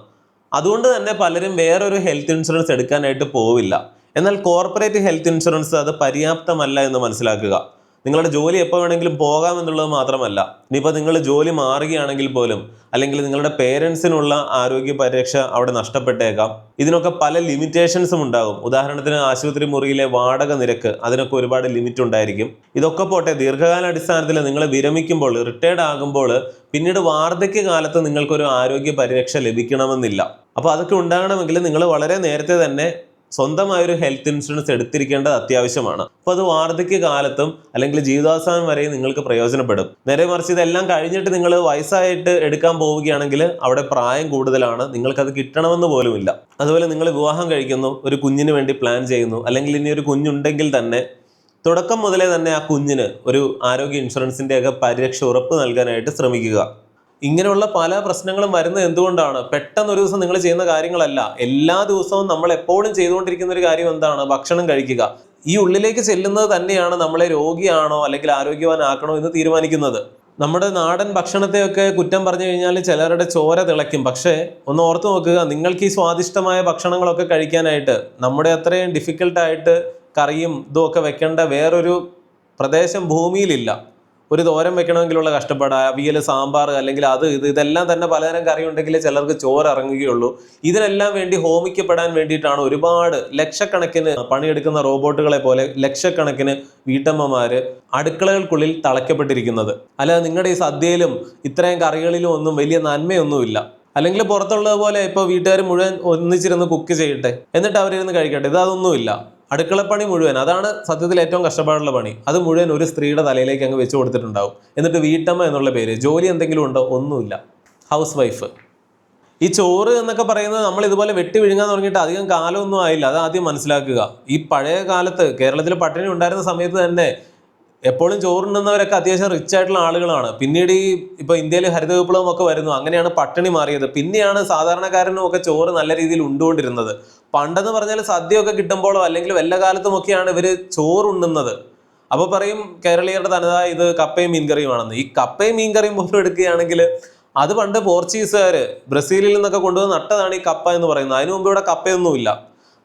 അതുകൊണ്ട് തന്നെ പലരും വേറൊരു ഹെൽത്ത് ഇൻഷുറൻസ് എടുക്കാനായിട്ട് പോവില്ല. എന്നാൽ കോർപ്പറേറ്റ് ഹെൽത്ത് ഇൻഷുറൻസ് അത് പര്യാപ്തമല്ല എന്ന് മനസ്സിലാക്കുക. നിങ്ങളുടെ ജോലി എപ്പോൾ വേണമെങ്കിലും പോകാം എന്നുള്ളത് മാത്രമല്ല ഇനിയിപ്പോൾ നിങ്ങൾ ജോലി മാറുകയാണെങ്കിൽ പോലും അല്ലെങ്കിൽ നിങ്ങളുടെ പേരൻസിനുള്ള ആരോഗ്യ പരിരക്ഷ അവിടെ നഷ്ടപ്പെട്ടേക്കാം. ഇതിനൊക്കെ പല ലിമിറ്റേഷൻസും ഉണ്ടാകും. ഉദാഹരണത്തിന് ആശുപത്രി മുറിയിലെ വാടക നിരക്ക് അതിനൊക്കെ ഒരുപാട് ലിമിറ്റ് ഉണ്ടായിരിക്കും. ഇതൊക്കെ പോട്ടെ ദീർഘകാല അടിസ്ഥാനത്തിൽ നിങ്ങൾ വിരമിക്കുമ്പോൾ റിട്ടയർഡ് ആകുമ്പോൾ പിന്നീട് വാർദ്ധക്യകാലത്ത് നിങ്ങൾക്കൊരു ആരോഗ്യ പരിരക്ഷ ലഭിക്കണമെന്നില്ല. അപ്പോൾ അതൊക്കെ ഉണ്ടാകണമെങ്കിൽ നിങ്ങൾ വളരെ നേരത്തെ തന്നെ സ്വന്തമായൊരു ഹെൽത്ത് ഇൻഷുറൻസ് എടുത്തിരിക്കേണ്ടത് അത്യാവശ്യമാണ്. അപ്പോൾ അത് വാർദ്ധക്യ കാലത്തും അല്ലെങ്കിൽ ജീവിതാവസാനം വരെയും നിങ്ങൾക്ക് പ്രയോജനപ്പെടും. നേരെ മറിച്ച് ഇതെല്ലാം കഴിഞ്ഞിട്ട് നിങ്ങൾ വയസ്സായിട്ട് എടുക്കാൻ പോവുകയാണെങ്കിൽ അവിടെ പ്രായം കൂടുതലാണ്. നിങ്ങൾക്കത് കിട്ടണമെന്ന് പോലുമില്ല. അതുപോലെ നിങ്ങൾ വിവാഹം കഴിക്കുന്നു ഒരു കുഞ്ഞിന് വേണ്ടി പ്ലാൻ ചെയ്യുന്നു അല്ലെങ്കിൽ ഇനി ഒരു കുഞ്ഞുണ്ടെങ്കിൽ തന്നെ തുടക്കം മുതലേ തന്നെ ആ കുഞ്ഞിന് ഒരു ആരോഗ്യ ഇൻഷുറൻസിന്റെ ഒക്കെ പരിരക്ഷ ഉറപ്പ് നൽകാനായിട്ട് ശ്രമിക്കുക. ഇങ്ങനെയുള്ള പല പ്രശ്നങ്ങളും വരുന്നത് എന്തുകൊണ്ടാണ്? പെട്ടെന്ന് ഒരു ദിവസം നിങ്ങൾ ചെയ്യുന്ന കാര്യങ്ങളല്ല. എല്ലാ ദിവസവും നമ്മൾ എപ്പോഴും ചെയ്തുകൊണ്ടിരിക്കുന്ന ഒരു കാര്യം എന്താണ്? ഭക്ഷണം കഴിക്കുക. ഈ ഉള്ളിലേക്ക് ചെല്ലുന്നത് തന്നെയാണ് നമ്മളെ രോഗിയാണോ അല്ലെങ്കിൽ ആരോഗ്യവാനാക്കണോ എന്ന് തീരുമാനിക്കുന്നത്. നമ്മുടെ നാടൻ ഭക്ഷണത്തെയൊക്കെ കുറ്റം പറഞ്ഞു കഴിഞ്ഞാൽ ചിലരുടെ ചോര തിളയ്ക്കും. പക്ഷേ ഒന്ന് ഓർത്തു നോക്കുക. നിങ്ങൾക്ക് ഈ സ്വാദിഷ്ടമായ ഭക്ഷണങ്ങളൊക്കെ കഴിക്കാനായിട്ട് നമ്മുടെ അത്രയും ഡിഫിക്കൽട്ടായിട്ട് കറിയും ഇതും ഒക്കെ വെക്കേണ്ട വേറൊരു പ്രദേശം ഭൂമിയിലില്ല. ഒരു തോരൻ വെക്കണമെങ്കിലുള്ള കഷ്ടപ്പാട് അവിയൽ സാമ്പാർ അല്ലെങ്കിൽ അത് ഇത് ഇതെല്ലാം തന്നെ പലതരം കറി ഉണ്ടെങ്കിൽ ചിലർക്ക് ചോറ് ഇറങ്ങുകയുള്ളൂ. ഇതിനെല്ലാം വേണ്ടി ഹോമിക്കപ്പെടാൻ വേണ്ടിയിട്ടാണ് ഒരുപാട് ലക്ഷക്കണക്കിന് പണിയെടുക്കുന്ന റോബോട്ടുകളെ പോലെ ലക്ഷക്കണക്കിന് വീട്ടമ്മമാർ അടുക്കളകൾക്കുള്ളിൽ തളയ്ക്കപ്പെട്ടിരിക്കുന്നത്. അല്ലാതെ നിങ്ങളുടെ ഈ സദ്യയിലും ഇത്രയും കറികളിലും ഒന്നും വലിയ നന്മയൊന്നുമില്ല. അല്ലെങ്കിൽ പുറത്തുള്ളത് പോലെ ഇപ്പോൾ വീട്ടുകാർ മുഴുവൻ ഒന്നിച്ചിരുന്ന് കുക്ക് ചെയ്യട്ടെ. എന്നിട്ട് അവരിരുന്ന് കഴിക്കട്ടെ. ഇത് അതൊന്നുമില്ല. അടുക്കളപ്പണി മുഴുവൻ അതാണ് സത്യത്തിൽ ഏറ്റവും കഷ്ടപ്പാടുള്ള പണി. അത് മുഴുവൻ ഒരു സ്ത്രീയുടെ തലയിലേക്ക് അങ്ങ് വെച്ച് കൊടുത്തിട്ടുണ്ടാവും. എന്നിട്ട് വീട്ടമ്മ എന്നുള്ള പേര് ജോലി എന്തെങ്കിലും ഉണ്ടോ? ഒന്നുമില്ല. ഹൗസ് വൈഫ് ഈ ചോറ് എന്നൊക്കെ പറയുന്നത് നമ്മൾ ഇതുപോലെ വെട്ടി വിഴുങ്ങാൻ തുടങ്ങിയിട്ട് അധികം കാലമൊന്നും ആയില്ല. അത് ആദ്യം മനസ്സിലാക്കുക. ഈ പഴയ കാലത്ത് കേരളത്തിൽ പട്ടിണി ഉണ്ടായിരുന്ന സമയത്ത് തന്നെ എപ്പോഴും ചോറുണ്ടെന്നവരൊക്കെ അത്യാവശ്യം റിച്ച് ആയിട്ടുള്ള ആളുകളാണ്. പിന്നീട് ഈ ഇപ്പൊ ഇന്ത്യയിൽ ഹരിത വിപ്ലവം ഒക്കെ വരുന്നു. അങ്ങനെയാണ് പട്ടിണി മാറിയത്. പിന്നെയാണ് സാധാരണക്കാരനും ഒക്കെ ചോറ് നല്ല രീതിയിൽ ഉണ്ടുകൊണ്ടിരുന്നത്. പണ്ടെന്ന് പറഞ്ഞാൽ സദ്യയൊക്കെ കിട്ടുമ്പോഴോ അല്ലെങ്കിൽ വല്ല കാലത്തുമൊക്കെയാണ് ഇവർ ചോറുണ്ണുന്നത്. അപ്പോൾ പറയും കേരളീയരുടെ തനതായ ഇത് കപ്പയും മീൻകറിയുമാണെന്ന്. ഈ കപ്പയും മീൻകറിയും പോലും എടുക്കുകയാണെങ്കിൽ അത് പണ്ട് പോർച്ചുഗീസുകാർ ബ്രസീലിൽ നിന്നൊക്കെ കൊണ്ടുവന്ന് നട്ടതാണ് ഈ കപ്പ എന്ന് പറയുന്നത്. അതിനു മുമ്പ് ഇവിടെ കപ്പയൊന്നുമില്ല.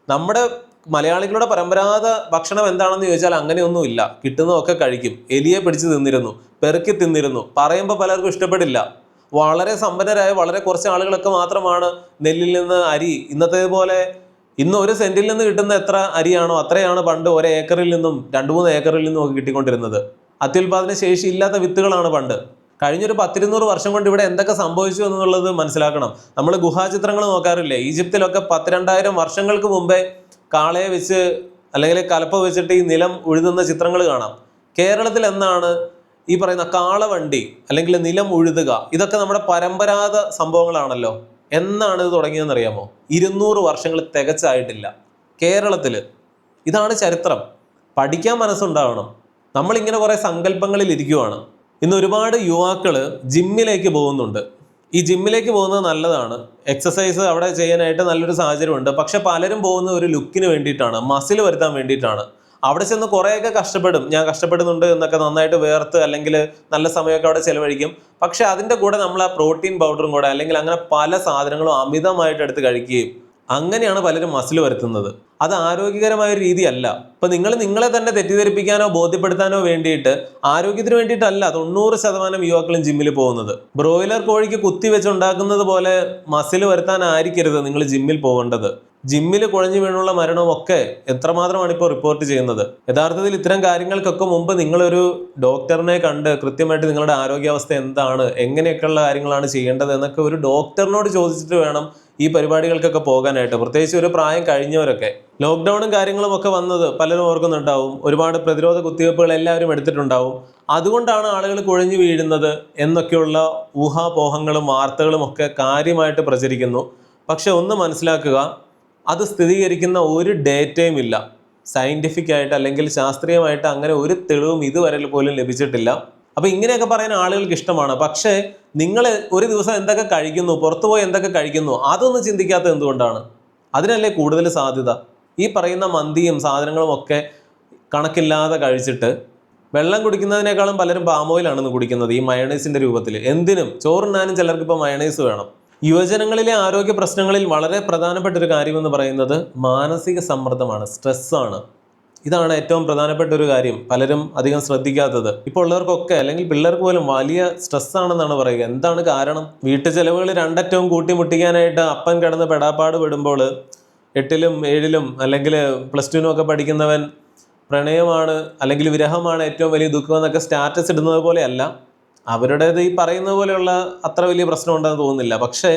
നമ്മുടെ മലയാളികളുടെ പരമ്പരാഗത ഭക്ഷണം എന്താണെന്ന് ചോദിച്ചാൽ അങ്ങനെയൊന്നുമില്ല. കിട്ടുന്നതൊക്കെ കഴിക്കും. എലിയെ പിടിച്ച് തിന്നിരുന്നു. പെറുക്കി തിന്നിരുന്നു. പറയുമ്പോൾ പലർക്കും ഇഷ്ടപ്പെടില്ല. വളരെ സമ്പന്നരായ വളരെ കുറച്ച് ആളുകളൊക്കെ മാത്രമാണ് നെല്ലിൽ നിന്ന് അരി ഇന്നത്തെ പോലെ ഇന്ന് ഒരു സെന്റിൽ നിന്ന് കിട്ടുന്ന എത്ര അരിയാണോ അത്രയാണ് പണ്ട് ഒരു ഏക്കറിൽ നിന്നും രണ്ട് മൂന്ന് ഏക്കറിൽ നിന്നും ഒക്കെ കിട്ടിക്കൊണ്ടിരുന്നത്. അത്യുൽപാദന ശേഷി ഇല്ലാത്ത വിത്തുകളാണ് പണ്ട്. കഴിഞ്ഞൊരു പത്തിരുന്നൂറ് വർഷം കൊണ്ട് ഇവിടെ എന്തൊക്കെ സംഭവിച്ചു എന്നുള്ളത് മനസ്സിലാക്കണം. നമ്മൾ ഗുഹാചിത്രങ്ങൾ നോക്കാറില്ലേ? ഈജിപ്തിലൊക്കെ പത്തിരണ്ടായിരം വർഷങ്ങൾക്ക് മുമ്പേ കാളയെ വെച്ച് അല്ലെങ്കിൽ കലപ്പ വെച്ചിട്ട് ഈ നിലം ഉഴുതുന്ന ചിത്രങ്ങൾ കാണാം. കേരളത്തിൽ എന്നാണ് ഈ പറയുന്ന കാളവണ്ടി അല്ലെങ്കിൽ നിലം ഉഴുതുക? ഇതൊക്കെ നമ്മുടെ പരമ്പരാഗത സംഭവങ്ങളാണല്ലോ. എന്നാണ് ഇത് തുടങ്ങിയതെന്ന് അറിയാമോ ഇരുന്നൂറ് വർഷങ്ങൾ തികച്ചായിട്ടില്ല. കേരളത്തിൽ ഇതാണ് ചരിത്രം. പഠിക്കാൻ മനസ്സുണ്ടാവണം. നമ്മളിങ്ങനെ കുറേ സങ്കല്പങ്ങളിൽ ഇരിക്കുവാണ്. ഇന്ന് ഒരുപാട് യുവാക്കൾ ജിമ്മിലേക്ക് പോകുന്നുണ്ട്. ഈ ജിമ്മിലേക്ക് പോകുന്നത് നല്ലതാണ്. എക്സസൈസ് അവിടെ ചെയ്യാനായിട്ട് നല്ലൊരു സാഹചര്യമുണ്ട്. പക്ഷെ പലരും പോകുന്ന ഒരു ലുക്കിന് വേണ്ടിയിട്ടാണ് മസിൽ വരുത്താൻ വേണ്ടിയിട്ടാണ്. അവിടെ ചെന്ന് കുറേയൊക്കെ കഷ്ടപ്പെടും. ഞാൻ കഷ്ടപ്പെടുന്നുണ്ട് എന്നൊക്കെ നന്നായിട്ട് വേർത്ത് അല്ലെങ്കിൽ നല്ല സമയമൊക്കെ അവിടെ ചിലവഴിക്കും. പക്ഷെ അതിന്റെ കൂടെ നമ്മൾ ആ പ്രോട്ടീൻ പൗഡറും കൂടെ അല്ലെങ്കിൽ അങ്ങനെ പല സാധനങ്ങളും അമിതമായിട്ട് എടുത്ത് കഴിക്കുകയും അങ്ങനെയാണ് പലരും മസിൽ വരുത്തുന്നത്. അത് ആരോഗ്യകരമായ ഒരു രീതിയല്ല. ഇപ്പൊ നിങ്ങൾ നിങ്ങളെ തന്നെ തെറ്റിദ്ധരിപ്പിക്കാനോ ബോധ്യപ്പെടുത്താനോ വേണ്ടിയിട്ട് ആരോഗ്യത്തിന് വേണ്ടിയിട്ടല്ല തൊണ്ണൂറ് ശതമാനം യുവാക്കളും ജിമ്മിൽ പോകുന്നത്. ബ്രോയിലർ കോഴിക്ക് കുത്തി വെച്ചുണ്ടാക്കുന്നത് പോലെ മസിൽ വരുത്താനായിരിക്കരുത് നിങ്ങൾ ജിമ്മിൽ പോകേണ്ടത്. ജിമ്മിൽ കുഴഞ്ഞു വീണുള്ള മരണവും ഒക്കെ എത്രമാത്രമാണ് ഇപ്പോൾ റിപ്പോർട്ട് ചെയ്യുന്നത്? യഥാർത്ഥത്തിൽ ഇത്തരം കാര്യങ്ങൾക്കൊക്കെ മുമ്പ് നിങ്ങളൊരു ഡോക്ടറിനെ കണ്ട് കൃത്യമായിട്ട് നിങ്ങളുടെ ആരോഗ്യാവസ്ഥ എന്താണ്? എങ്ങനെയൊക്കെയുള്ള കാര്യങ്ങളാണ് ചെയ്യേണ്ടത് എന്നൊക്കെ ഒരു ഡോക്ടറിനോട് ചോദിച്ചിട്ട് വേണം ഈ പരിപാടികൾക്കൊക്കെ പോകാനായിട്ട്. പ്രത്യേകിച്ച് ഒരു പ്രായം കഴിഞ്ഞവരൊക്കെ. ലോക്ക്ഡൌണും കാര്യങ്ങളും ഒക്കെ വന്നത് പലരും ഓർക്കുന്നുണ്ടാവും. ഒരുപാട് പ്രതിരോധ കുത്തിവയ്പ്പുകൾ എല്ലാവരും എടുത്തിട്ടുണ്ടാവും. അതുകൊണ്ടാണ് ആളുകൾ കുഴഞ്ഞു വീഴുന്നത് എന്നൊക്കെയുള്ള ഊഹാപോഹങ്ങളും വാർത്തകളും ഒക്കെ കാര്യമായിട്ട് പ്രചരിക്കുന്നു. പക്ഷെ ഒന്ന് മനസ്സിലാക്കുക അത് സ്ഥിരീകരിക്കുന്ന ഒരു ഡേറ്റയും ഇല്ല. സയന്റിഫിക് ആയിട്ട് അല്ലെങ്കിൽ ശാസ്ത്രീയമായിട്ട് അങ്ങനെ ഒരു തെളിവും ഇതുവരെ പോലും ലഭിച്ചിട്ടില്ല. അപ്പൊ ഇങ്ങനെയൊക്കെ പറയാൻ ആളുകൾക്ക് ഇഷ്ടമാണ്. പക്ഷേ നിങ്ങൾ ഒരു ദിവസം എന്തൊക്കെ കഴിക്കുന്നു പുറത്തു പോയി എന്തൊക്കെ കഴിക്കുന്നു അതൊന്നും ചിന്തിക്കാത്ത എന്തുകൊണ്ടാണ്? അതിനല്ലേ കൂടുതൽ സാധ്യത? ഈ പറയുന്ന മന്തിയും സാധനങ്ങളും ഒക്കെ കണക്കില്ലാതെ കഴിച്ചിട്ട് വെള്ളം കുടിക്കുന്നതിനേക്കാളും പലരും പാമോയിലാണെന്ന് കുടിക്കുന്നത് ഈ മയണൈസിന്റെ രൂപത്തിൽ എന്തിനും ചോറുണ്ണാനും ചിലർക്ക് ഇപ്പോൾ മയണൈസ് വേണം. യുവജനങ്ങളിലെ ആരോഗ്യ പ്രശ്നങ്ങളിൽ വളരെ പ്രധാനപ്പെട്ട ഒരു കാര്യമെന്ന് പറയുന്നത് മാനസിക സമ്മർദ്ദമാണ് സ്ട്രെസ്സാണ്. ഇതാണ് ഏറ്റവും പ്രധാനപ്പെട്ട ഒരു കാര്യം. പലരും അധികം ശ്രദ്ധിക്കാത്തത്. ഇപ്പോൾ ഉള്ളവർക്കൊക്കെ അല്ലെങ്കിൽ പിള്ളേർക്ക് പോലും വലിയ സ്ട്രെസ്സാണെന്നാണ് പറയുക. എന്താണ് കാരണം? വീട്ടു ചെലവുകൾ രണ്ടറ്റവും കൂട്ടിമുട്ടിക്കാനായിട്ട് അപ്പൻ കിടന്ന് പെടാപ്പാട് വിടുമ്പോൾ എട്ടിലും ഏഴിലും അല്ലെങ്കിൽ പ്ലസ് ടുവിനും ഒക്കെ പഠിക്കുന്നവൻ പ്രണയമാണ് അല്ലെങ്കിൽ വിരഹമാണ് ഏറ്റവും വലിയ ദുഃഖം എന്നൊക്കെ സ്റ്റാറ്റസ് ഇടുന്നത് പോലെയല്ല. അവരുടേത് ഈ പറയുന്ന പോലെയുള്ള അത്ര വലിയ പ്രശ്നം ഉണ്ടെന്ന് തോന്നുന്നില്ല. പക്ഷേ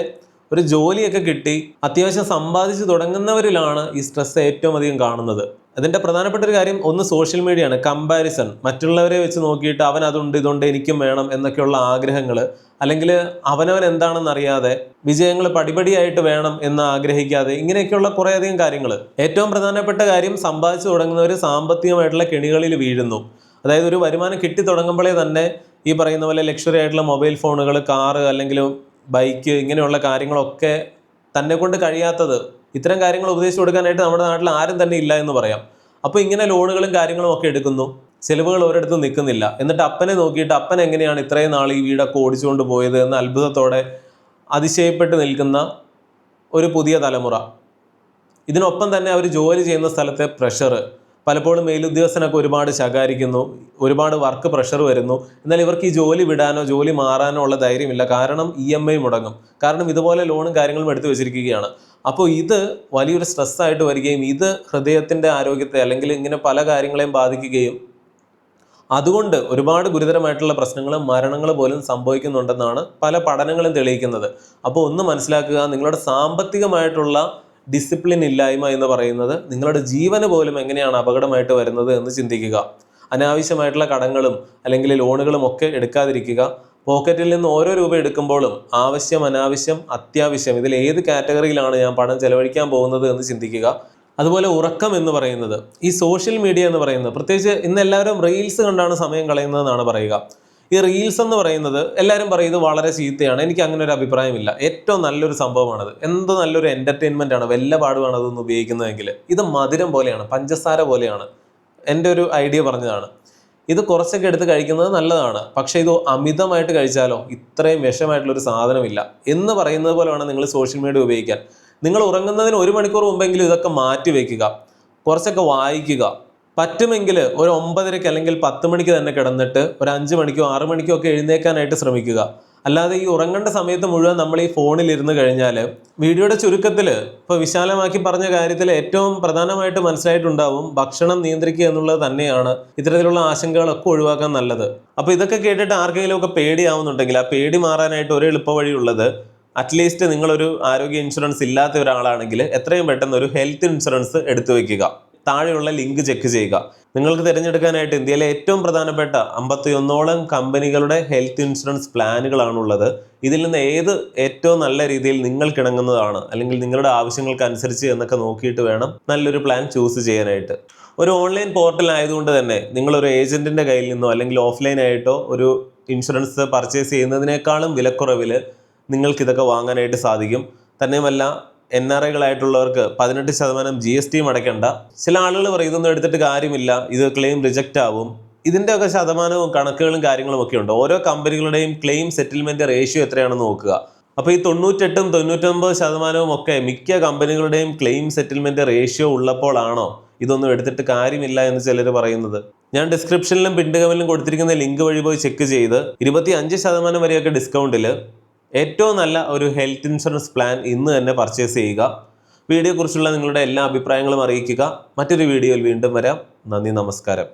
ഒരു ജോലിയൊക്കെ കിട്ടി അത്യാവശ്യം സമ്പാദിച്ച് തുടങ്ങുന്നവരിലാണ് ഈ സ്ട്രെസ് ഏറ്റവും അധികം കാണുന്നത്. അതിന്റെ പ്രധാനപ്പെട്ട ഒരു കാര്യം ഒന്ന് സോഷ്യൽ മീഡിയയാണ് കമ്പാരിസൺ മറ്റുള്ളവരെ വെച്ച് നോക്കിയിട്ട് അവൻ അതുണ്ട് ഇതുണ്ട് എനിക്കും വേണം എന്നൊക്കെയുള്ള ആഗ്രഹങ്ങൾ അല്ലെങ്കിൽ അവനവൻ എന്താണെന്ന് അറിയാതെ വിജയങ്ങൾ പടിപടിയായിട്ട് വേണം എന്ന് ആഗ്രഹിക്കാതെ ഇങ്ങനെയൊക്കെയുള്ള കുറേയധികം കാര്യങ്ങൾ ഏറ്റവും പ്രധാനപ്പെട്ട കാര്യം സമ്പാദിച്ചു തുടങ്ങുന്നവർ സാമ്പത്തികമായിട്ടുള്ള കെണികളിൽ വീഴുന്നു. അതായത് ഒരു വരുമാനം കിട്ടി തുടങ്ങുമ്പോഴേ തന്നെ ഈ പറയുന്ന പോലെ ലക്ഷറി ആയിട്ടുള്ള മൊബൈൽ ഫോണുകൾ കാറ് അല്ലെങ്കിൽ ബൈക്ക് ഇങ്ങനെയുള്ള കാര്യങ്ങളൊക്കെ തന്നെ കൊണ്ട് കഴിയാത്തത് ഇത്തരം കാര്യങ്ങൾ ഉപദേശിച്ചു കൊടുക്കാനായിട്ട് നമ്മുടെ നാട്ടിൽ ആരും തന്നെ ഇല്ല എന്ന് പറയാം. അപ്പോൾ ഇങ്ങനെ ലോണുകളും കാര്യങ്ങളും ഒക്കെ എടുക്കുന്നു. ചിലവുകൾ ഒരിടത്തും നിൽക്കുന്നില്ല. എന്നിട്ട് അപ്പനെ നോക്കിയിട്ട് അപ്പൻ എങ്ങനെയാണ് ഇത്രയും നാൾ ഈ വീടൊക്കെ ഓടിച്ചുകൊണ്ട് പോയത് എന്ന് അത്ഭുതത്തോടെ അതിശയപ്പെട്ട് നിൽക്കുന്ന ഒരു പുതിയ തലമുറ. ഇതിനൊപ്പം തന്നെ അവർ ജോലി ചെയ്യുന്ന സ്ഥലത്തെ പ്രഷർ പലപ്പോഴും മേലുദ്യോഗസ്ഥനൊക്കെ ഒരുപാട് ശകാരിക്കുന്നു ഒരുപാട് വർക്ക് പ്രഷർ വരുന്നു. എന്നാൽ ഇവർക്ക് ഈ ജോലി വിടാനോ ജോലി മാറാനോ ഉള്ള ധൈര്യമില്ല. കാരണം ഇ എം ഐ മുടങ്ങും. കാരണം ഇതുപോലെ ലോണും കാര്യങ്ങളും എടുത്തു വെച്ചിരിക്കുകയാണ്. അപ്പോൾ ഇത് വലിയൊരു സ്ട്രെസ്സായിട്ട് വരികയും ഇത് ഹൃദയത്തിന്റെ ആരോഗ്യത്തെ അല്ലെങ്കിൽ ഇങ്ങനെ പല കാര്യങ്ങളെയും ബാധിക്കുകയും അതുകൊണ്ട് ഒരുപാട് ഗുരുതരമായിട്ടുള്ള പ്രശ്നങ്ങളും മരണങ്ങൾ പോലും സംഭവിക്കുന്നുണ്ടെന്നാണ് പല പഠനങ്ങളും തെളിയിക്കുന്നത്. അപ്പോൾ ഒന്ന് മനസ്സിലാക്കുക നിങ്ങളുടെ സാമ്പത്തികമായിട്ടുള്ള ഡിസിപ്ലിൻ ഇല്ലായ്മ എന്ന് പറയുന്നത് നിങ്ങളുടെ ജീവന് പോലും എങ്ങനെയാണ് അപകടമായിട്ട് വരുന്നത് എന്ന് ചിന്തിക്കുക. അനാവശ്യമായിട്ടുള്ള കടങ്ങളും അല്ലെങ്കിൽ ലോണുകളും ഒക്കെ എടുക്കാതിരിക്കുക. പോക്കറ്റിൽ നിന്ന് ഓരോ രൂപ എടുക്കുമ്പോഴും ആവശ്യം അനാവശ്യം അത്യാവശ്യം ഇതിൽ ഏത് കാറ്റഗറിയിലാണ് ഞാൻ പണം ചെലവഴിക്കാൻ പോകുന്നത് എന്ന് ചിന്തിക്കുക. അതുപോലെ ഉറക്കം എന്ന് പറയുന്നത്. ഈ സോഷ്യൽ മീഡിയ എന്ന് പറയുന്നത് പ്രത്യേകിച്ച് ഇന്ന് എല്ലാവരും റീൽസ് കണ്ടാണ് സമയം കളയുന്നതെന്നാണ് പറയുക. ഈ റീൽസ് എന്ന് പറയുന്നത് എല്ലാവരും പറയും ഇത് വളരെ ചീത്തയാണ്. എനിക്ക് അങ്ങനെ ഒരു അഭിപ്രായമില്ല. ഏറ്റവും നല്ലൊരു സംഭവമാണത്. എന്ത് നല്ലൊരു എന്റർടൈൻമെന്റ് ആണ്. വല്ല പാടുമാണ് അതൊന്ന് ഉപയോഗിക്കുന്നതെങ്കിൽ. ഇത് മധുരം പോലെയാണ്. പഞ്ചസാര പോലെയാണ്. എന്റെ ഒരു ഐഡിയ പറഞ്ഞതാണ്. ഇത് കുറച്ചൊക്കെ എടുത്ത് കഴിക്കുന്നത് നല്ലതാണ്. പക്ഷേ ഇത് അമിതമായിട്ട് കഴിച്ചാലോ? ഇത്രയും വിഷമായിട്ടുള്ളൊരു സാധനമില്ല. എന്ന് പറയുന്നത് പോലെ വേണം നിങ്ങൾ സോഷ്യൽ മീഡിയ ഉപയോഗിക്കാൻ. നിങ്ങൾ ഉറങ്ങുന്നതിന് ഒരു മണിക്കൂർ മുമ്പെങ്കിലും ഇതൊക്കെ മാറ്റി വയ്ക്കുക കുറച്ചൊക്കെ വായിക്കുക. പറ്റുമെങ്കിൽ ഒരു ഒമ്പതരയ്ക്ക് അല്ലെങ്കിൽ പത്ത് മണിക്ക് തന്നെ കിടന്നിട്ട് ഒരു അഞ്ച് മണിക്കോ ആറ് മണിക്കോ ഒക്കെ എഴുന്നേക്കാനായിട്ട് ശ്രമിക്കുക. അല്ലാതെ ഈ ഉറങ്ങേണ്ട സമയത്ത് മുഴുവൻ നമ്മൾ ഈ ഫോണിൽ ഇരുന്ന് കഴിഞ്ഞാൽ വീഡിയോയുടെ ചുരുക്കത്തിൽ ഇപ്പോൾ വിശാലമാക്കി പറഞ്ഞ കാര്യത്തിൽ ഏറ്റവും പ്രധാനമായിട്ട് മനസ്സിലായിട്ടുണ്ടാവും ഭക്ഷണം നിയന്ത്രിക്കുക എന്നുള്ളത് തന്നെയാണ് ഇത്തരത്തിലുള്ള ആശങ്കകളൊക്കെ ഒഴിവാക്കാൻ നല്ലത്. അപ്പോൾ ഇതൊക്കെ കേട്ടിട്ട് ആർക്കെങ്കിലും ഒക്കെ പേടിയാവുന്നുണ്ടെങ്കിൽ ആ പേടി മാറാനായിട്ട് ഒരു എളുപ്പ വഴിയുള്ളത് അറ്റ്ലീസ്റ്റ് നിങ്ങളൊരു ആരോഗ്യ ഇൻഷുറൻസ് ഇല്ലാത്ത ഒരാളാണെങ്കിൽ എത്രയും പെട്ടെന്ന് ഒരു ഹെൽത്ത് ഇൻഷുറൻസ് എടുത്തു വെക്കുക. താഴെയുള്ള ലിങ്ക് ചെക്ക് ചെയ്യുക. നിങ്ങൾക്ക് തിരഞ്ഞെടുക്കാനായിട്ട് ഇന്ത്യയിലെ ഏറ്റവും പ്രധാനപ്പെട്ട അമ്പത്തി ഒന്നോളം കമ്പനികളുടെ ഹെൽത്ത് ഇൻഷുറൻസ് പ്ലാനുകളാണുള്ളത് ഇതിൽ നിന്ന് ഏത് ഏറ്റവും നല്ല രീതിയിൽ നിങ്ങൾക്ക് ഇണങ്ങുന്നതാണ് അല്ലെങ്കിൽ നിങ്ങളുടെ ആവശ്യങ്ങൾക്ക് അനുസരിച്ച് എന്നൊക്കെ നോക്കിയിട്ട് വേണം നല്ലൊരു പ്ലാൻ ചൂസ് ചെയ്യാനായിട്ട്. ഒരു ഓൺലൈൻ പോർട്ടൽ ആയതുകൊണ്ട് തന്നെ നിങ്ങളൊരു ഏജന്റിന്റെ കയ്യിൽ നിന്നോ അല്ലെങ്കിൽ ഓഫ്ലൈൻ ആയിട്ടോ ഒരു ഇൻഷുറൻസ് പർച്ചേസ് ചെയ്യുന്നതിനേക്കാളും വിലക്കുറവിൽ നിങ്ങൾക്ക് ഇതൊക്കെ വാങ്ങാനായിട്ട് സാധിക്കും. തന്നെയുമല്ല എൻ ആർ ഐകളായിട്ടുള്ളവർക്ക് പതിനെട്ട് ശതമാനം ജി എസ് ടിയും അടയ്ക്കേണ്ട ചില ആളുകൾ പറയും ഇതൊന്നും എടുത്തിട്ട് കാര്യമില്ല. ഇത് ക്ലെയിം റിജക്റ്റ് ആവും. ഇതിന്റെ ഒക്കെ ശതമാനവും കണക്കുകളും കാര്യങ്ങളും ഒക്കെ ഉണ്ട്. ഓരോ കമ്പനികളുടെയും ക്ലെയിം സെറ്റിൽമെന്റ് റേഷ്യോ എത്രയാണെന്ന് നോക്കുക. അപ്പോൾ ഈ തൊണ്ണൂറ്റെട്ടും തൊണ്ണൂറ്റൊമ്പത് ശതമാനവും ഒക്കെ മിക്ക കമ്പനികളുടെയും ക്ലെയിം സെറ്റിൽമെന്റ് റേഷ്യോ ഉള്ളപ്പോഴാണോ ഇതൊന്നും എടുത്തിട്ട് കാര്യമില്ല എന്ന് ചിലർ പറയുന്നത്. ഞാൻ ഡിസ്ക്രിപ്ഷനിലും പിണ്ടുകമലിലും കൊടുത്തിരിക്കുന്ന ലിങ്ക് വഴി പോയി ചെക്ക് ചെയ്ത് ഇരുപത്തി അഞ്ച് ശതമാനം വരെയൊക്കെ ഡിസ്കൗണ്ടിൽ ഏറ്റവും നല്ല ഒരു ഹെൽത്ത് ഇൻഷുറൻസ് പ്ലാൻ ഇന്ന് തന്നെ പർച്ചേസ് ചെയ്യുക. വീഡിയോയെക്കുറിച്ചുള്ള നിങ്ങളുടെ എല്ലാ അഭിപ്രായങ്ങളും അറിയിക്കുക. മറ്റൊരു വീഡിയോയിൽ വീണ്ടും വരാം. നന്ദി നമസ്കാരം.